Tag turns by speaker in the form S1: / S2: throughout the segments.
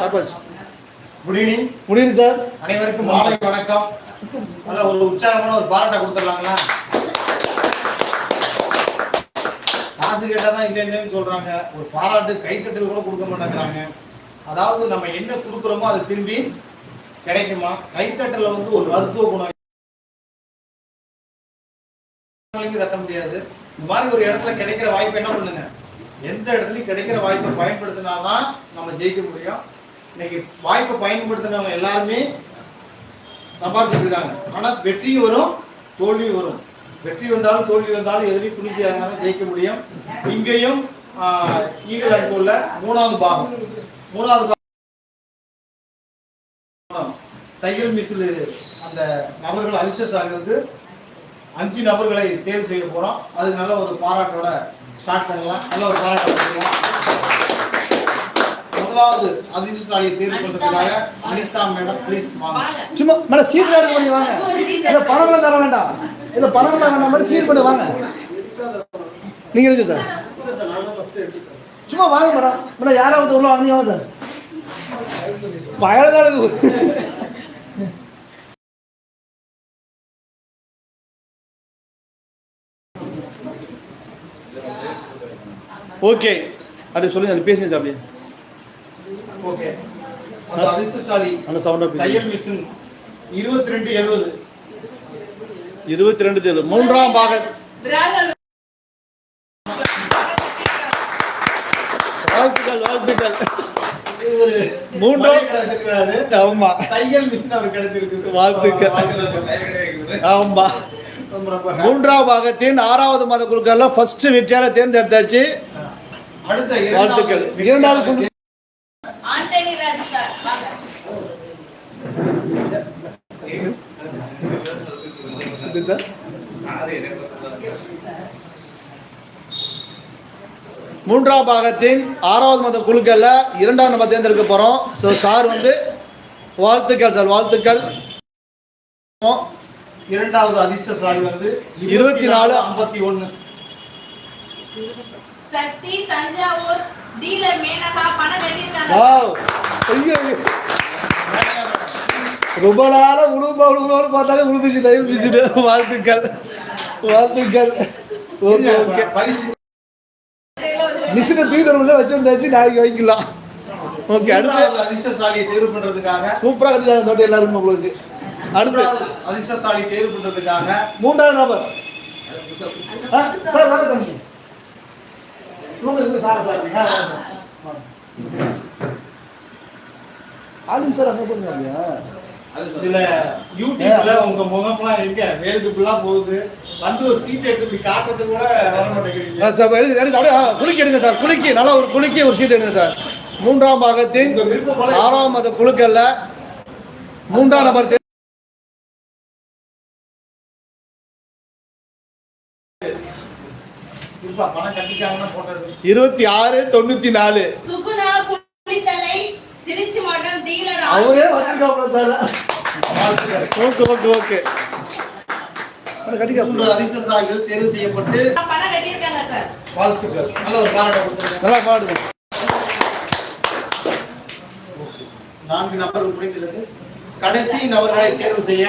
S1: பண்ணு
S2: good evening
S1: முடியுது sir
S2: அனைவருக்கும் மாலை வணக்கம். நல்ல ஒரு உற்சாகமான ஒரு பாராட்டை கொடுத்துடலாங்களா? காசு கேட்டா தான் இல்லை இல்லைன்னு சொல்றாங்க. ஒரு பாராட்டு கைத்தட்டல் கூட கொடுக்க மாட்டேங்கிறாங்க. அதாவது நம்ம என்ன கொடுக்குறோமோ அது திரும்பி கிடைக்குமா? கைத்தட்டல வந்து ஒரு மருத்துவ குணம். தட்ட முடியாது. இந்த மாதிரி ஒரு இடத்துல கிடைக்கிற வாய்ப்பு என்ன பண்ணுங்க? எந்த இடத்துலயும் கிடைக்கிற வாய்ப்பை பயன்படுத்தினாதான் நம்ம ஜெயிக்க முடியும். இன்னைக்கு வாய்ப்பை பயன்படுத்தினவங்க எல்லாருமே சம்பாதிச்சிருக்காங்க ஆனால் வெற்றியும் வரும் தோல்வியும் வரும். வெற்றி வந்தாலும் தோல்வி வந்தாலும் எதுலையும் துணிச்சியாக ஜெயிக்க முடியும். இங்கேயும் ஈகல் உள்ள மூணாவது பாகம். மூணாவது பாகம். தையல் மிசில் அந்த நபர்கள் அதிர்ஷ்டசாலி வந்து அஞ்சு நபர்களை தேர்வு செய்ய போகிறோம் அது நல்ல ஒரு பாராட்டோட ஸ்டார்ட் பண்ணலாம். நல்ல ஒரு பாராட்டு பண்ணலாம் முதலாவது அதிர்ஷ்டசாலியை தேர்வு பண்றதுக்காக அனிதா மேடம். ப்ளீஸ் வாங்க.
S1: சும்மா மேடம் சீட் எடுத்து பண்ணி வாங்க. இல்ல பணம்லாம் தர வேண்டாம். இல்ல பணம்லாம் வேண்டாம். மட்டும் சீட் பண்ணி வாங்க. நீங்க இருக்கு சார்? சும்மா வாங்க மேடம். மேடம் யாராவது உள்ள வாங்க வாங்க சார். பயணம் ஓகே. அப்படி சொல்லுங்க அது பேசுங்க சார் அப்படியே.
S2: ஓகே. அந்த அதிர்ஷ்டசாலி
S1: அந்த சவுண்ட்
S2: தையல் மிஷின் இருபத்தி ரெண்டு எழுபது
S1: இருபத்தி ரெண்டு தேர்வு. மூன்றாம் பாக. வாழ்த்துக்கள் வாழ்த்துக்கள். மூன்றாம்
S2: கிடைச்சிருக்கிறாரு
S1: ஆமா.
S2: தையல் மிஷின் அவர் கிடைச்சிருக்கு.
S1: வாழ்த்துக்கள். ஆமா.
S2: ரொம்ப ரொம்ப happy.
S1: மூன்றாம் பாகத்தின் ஆறாவது மாத குழுக்கள்ல ஃபர்ஸ்ட் வெற்றியாளர் தேர்ந்தெடுத்தாச்சு.
S2: அடுத்த
S1: வாழ்த்துக்கள். இரண்டாவது குழு
S3: ஆண்டனி ராஜ் சார் வாங்க
S1: மூன்றாம் பாகத்தின் ஆறாவது மாத குழுக்கள்ல இரண்டாவது நம்ம தேர்ந்தெடுக்க போறோம். ஸோ சார் வந்து வாழ்த்துக்கள் சார் வாழ்த்துக்கள்.
S2: இரண்டாவது அதிர்ஷ்டசாலி வந்து
S1: இருபத்தி நாலு.
S2: ஐம்பத்தி ஒண்ணு
S3: சக்தி தஞ்சாவூர் டீலர் மேனகா பணம் கட்டியிருக்காங்க.
S1: ரொம்ப நாளா உழும்ப உழுவோடு பார்த்தாலே உழுந்துச்சு தயவு மிசிடு வாழ்த்துக்கள். வாழ்த்துக்கள். Okay okay. மிஷினை தூக்கிட்டு வரும்போது வச்சிருந்தாச்சு நாளைக்கு வைக்கலாம் ஓகே அடுத்து.
S2: அதிர்ஷ்டசாலியை தேர்வு பண்றதுக்காக.
S1: சூப்பரா கட்டிட்டாங்க தோட்டம் எல்லாருக்கும் உங்களுக்கு. அடுத்து.
S2: அதிர்ஷ்டசாலி தேர்வு பண்றதுக்காக.
S1: மூன்றாவது நபர். ஆ, சார் அங்க போறீங்க
S2: இதுல யூடியூப்ல உங்க முகம்லாம் எங்க? வேல்டு ஃபுல்லா போகுது. வந்து ஒரு சீட் எடுத்து இப்படி காட்டுறதுக்கு கூட வர மாட்டேங்கிறீங்க.
S1: சார் எடுங்க எடுங்க அப்படியே ஆ, குலுக்கி எடுங்க சார் குலுக்கி நல்லா ஒரு குலுக்கி ஒரு சீட் எடுங்க சார். மூன்றாம் பாகத்தின் ஆறாம் மத குழுக்கள்ல மூன்றாம் நபர் இருபத்தி ஆறு தொண்ணூத்தி நாலு. அவரே ஓகே ஓகே ஓகே கட்டிக்க
S2: அதிர்ஷ்டசாலிகள் தேர்வு செய்யப்பட்டு வாழ்த்துக்கள். நல்ல ஒரு பாராட்ட
S1: நல்லா பாடுங்க.
S2: நான்கு நபர்கள் முடிந்தது கடைசி நபர்களை தேர்வு செய்ய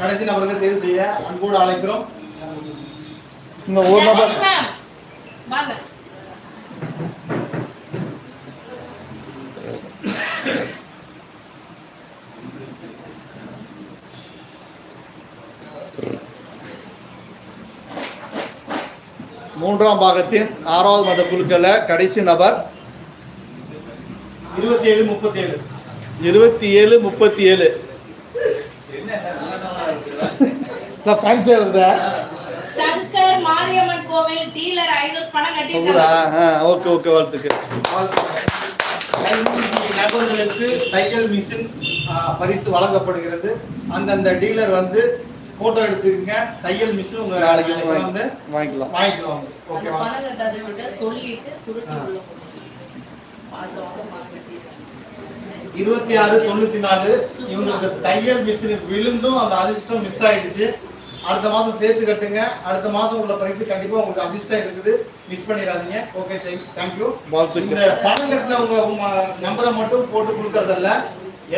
S2: கடைசி நபர்களை தேர்வு செய்ய அன்போடு அழைக்கிறோம்.
S1: இன்னும் ஒரு நபர்.
S3: வாங்க.
S1: மூன்றாம் பாகத்தின் ஆறாவது மத குழுக்கள்ல கடைசி நபர்
S2: இருபத்தி ஏழு முப்பத்தி ஏழு
S1: இருபத்தி ஏழு முப்பத்தி ஏழு
S3: சங்கர் மாரியம்மன் கோவில் டீலர் ஐநூறு பணம்
S1: ஊரா
S3: கட்டியிருக்காங்க
S1: ஓகே ஓகே
S2: நபர்களுக்கு தையல் மிஷின் பரிசு வழங்கப்படுகிறது. அந்தந்த டீலர் வந்து போட்டோ எடுத்துக்கங்க. தையல் மிஷின் உங்க
S1: நாளைக்கு வந்து வாங்கிக்கலாம்.
S2: வாங்கிக்கலாம். ஓகேவா இருபத்தி ஆறு தொண்ணூத்தி நாலு இவங்களுக்கு தையல் மிஷின் விழுந்தும் அந்த அதிர்ஷ்டம் மிஸ் ஆயிடுச்சு. அடுத்த மாதம் சேர்த்து கட்டுங்க. அடுத்த மாதம் உள்ள பரிசு கண்டிப்பா உங்களுக்கு அதிர்ஷ்டம் இருக்குது. மிஸ் பண்ணிடாதீங்க. ஓகே தேங்க்யூ இந்த பணம் கட்டின உங்க நம்பரை மட்டும் போட்டு கொடுக்கறதல்ல.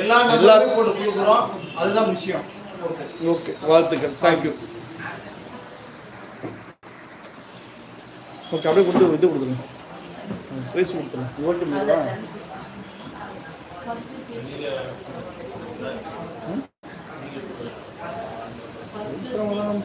S2: எல்லா நம்பரும் போட்டு கொடுக்குறோம். அதுதான் விஷயம். ஓகே
S1: வாழ்த்துக்கள். தேங்க்யூ ஓகே அப்படியே கொடுத்து இது கொடுத்துருங்க. ப்ரைஸ் கொடுத்துருங்க. ஓட்டு
S3: முடியவா Thank
S1: you.